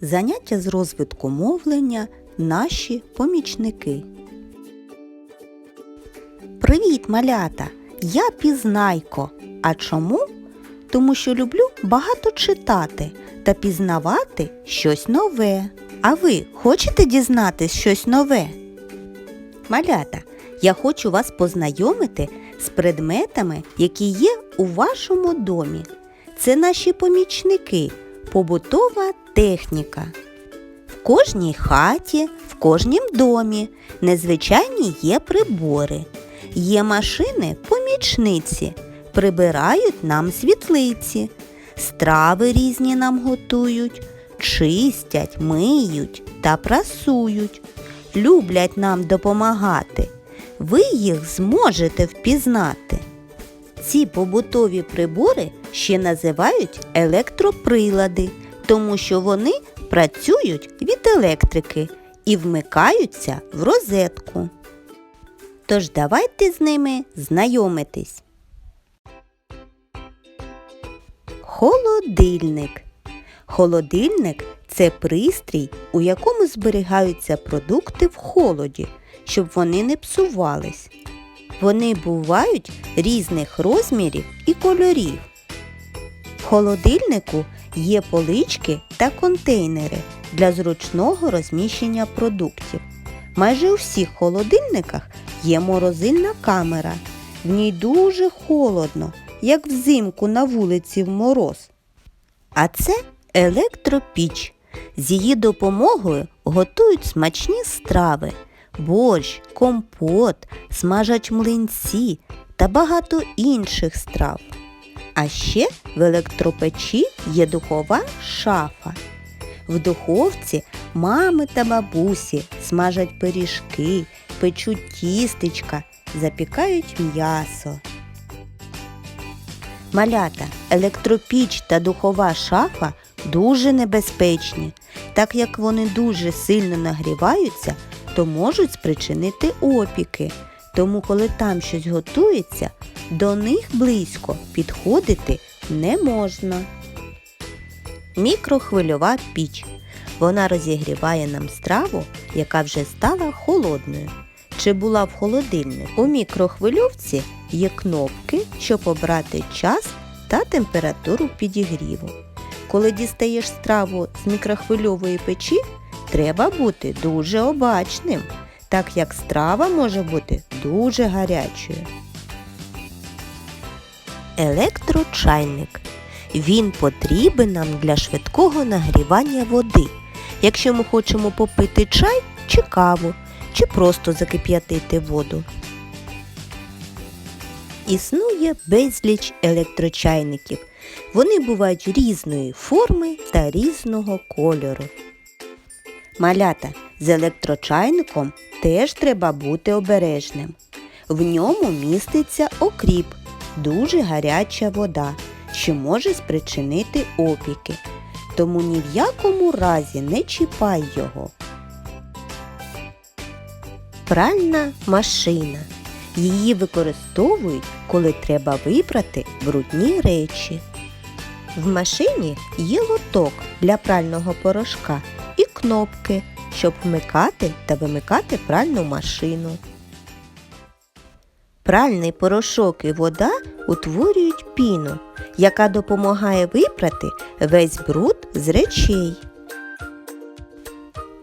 Заняття з розвитку мовлення наші помічники. Привіт, малята! Я пізнайко. А чому? Тому що люблю багато читати та пізнавати щось нове. А ви хочете дізнатись щось нове? Малята, я хочу вас познайомити з предметами, які є у вашому домі. Це наші помічники, побутова техніка. В кожній хаті, в кожнім домі незвичайні є прибори. Є машини помічниці, прибирають нам світлиці, страви різні нам готують, чистять, миють та прасують, люблять нам допомагати. Ви їх зможете впізнати. Ці побутові прибори ще називають електроприлади, тому що вони працюють від електрики і вмикаються в розетку. Тож давайте з ними знайомитись. Холодильник. Холодильник це пристрій, у якому зберігаються продукти в холоді, щоб вони не псувались. Вони бувають різних розмірів і кольорів. В холодильнику є полички та контейнери для зручного розміщення продуктів. Майже у всіх холодильниках є морозильна камера. В ній дуже холодно, як взимку на вулиці в мороз. А це електропіч. З її допомогою готують смачні страви, борщ, компот, смажать млинці та багато інших страв. А ще в електропечі є духова шафа. В духовці мами та бабусі смажать пиріжки, печуть тістечка, запікають м'ясо. Малята, електропіч та духова шафа дуже небезпечні, так як вони дуже сильно нагріваються, то можуть спричинити опіки. Тому, коли там щось готується, до них близько підходити не можна. Мікрохвильова піч. Вона розігріває нам страву, яка вже стала холодною. Чи була в холодильнику? У мікрохвильовці є кнопки, щоб обрати час та температуру підігріву. Коли дістаєш страву з мікрохвильової печі, треба бути дуже обачним, так як страва може бути дуже гарячою. Електрочайник. Він потрібен нам для швидкого нагрівання води, якщо ми хочемо попити чай чи каву, чи просто закип'ятити воду. Існує безліч електрочайників. Вони бувають різної форми та різного кольору. Малята з електрочайником теж треба бути обережним. В ньому міститься окріп, дуже гаряча вода, що може спричинити опіки. Тому ні в якому разі не чіпай його. Пральна машина. Її використовують, коли треба випрати брудні речі. В машині є лоток для прального порошка кнопки, щоб вмикати та вимикати пральну машину. Пральний порошок і вода утворюють піну, яка допомагає випрати весь бруд з речей.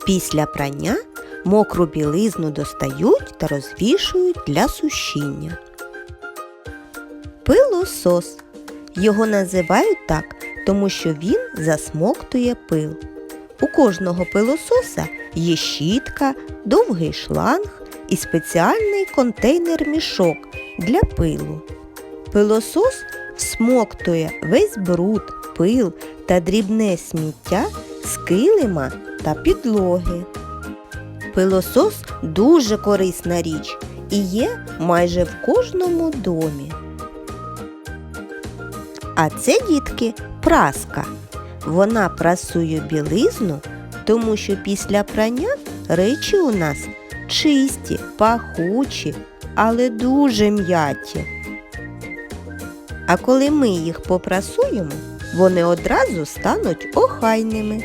Після прання мокру білизну достають та розвішують для сушіння. Пилосос. Його називають так, тому що він засмоктує пил. У кожного пилососа є щітка, довгий шланг і спеціальний контейнер-мішок для пилу. Пилосос всмоктує весь бруд, пил та дрібне сміття з килима та підлоги. Пилосос дуже корисна річ і є майже в кожному домі. А це, дітки, праска. Вона прасує білизну, тому що після прання речі у нас чисті, пахучі, але дуже м'яті. А коли ми їх попрасуємо, вони одразу стануть охайними.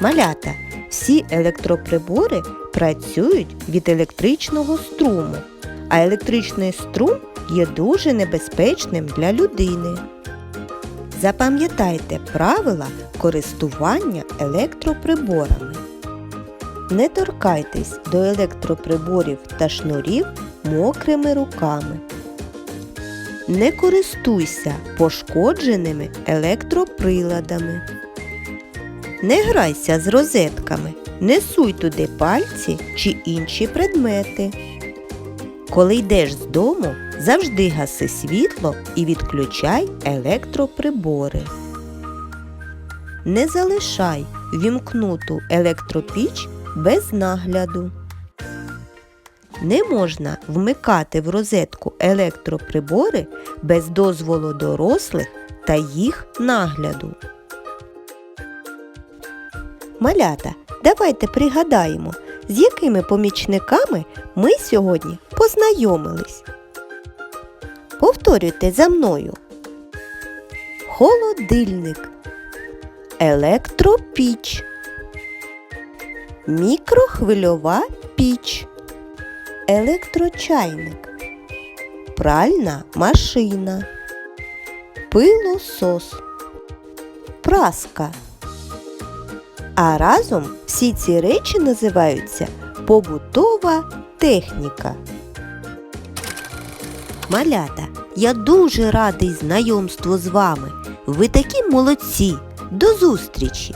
Малята, всі електроприбори працюють від електричного струму, а електричний струм є дуже небезпечним для людини. Запам'ятайте правила користування електроприборами. Не торкайтесь до електроприборів та шнурів мокрими руками. Не користуйся пошкодженими електроприладами. Не грайся з розетками, не суй туди пальці чи інші предмети. Коли йдеш з дому, завжди гаси світло і відключай електроприбори. Не залишай вімкнуту електропіч без нагляду. Не можна вмикати в розетку електроприбори без дозволу дорослих та їх нагляду. Малята, давайте пригадаємо, з якими помічниками ми сьогодні познайомились. Повторюйте за мною. Холодильник, електропіч, мікрохвильова піч, електрочайник, пральна машина, пилосос, праска. А разом всі ці речі називаються побутова техніка. Малята, я дуже радий знайомству з вами. Ви такі молодці. До зустрічі!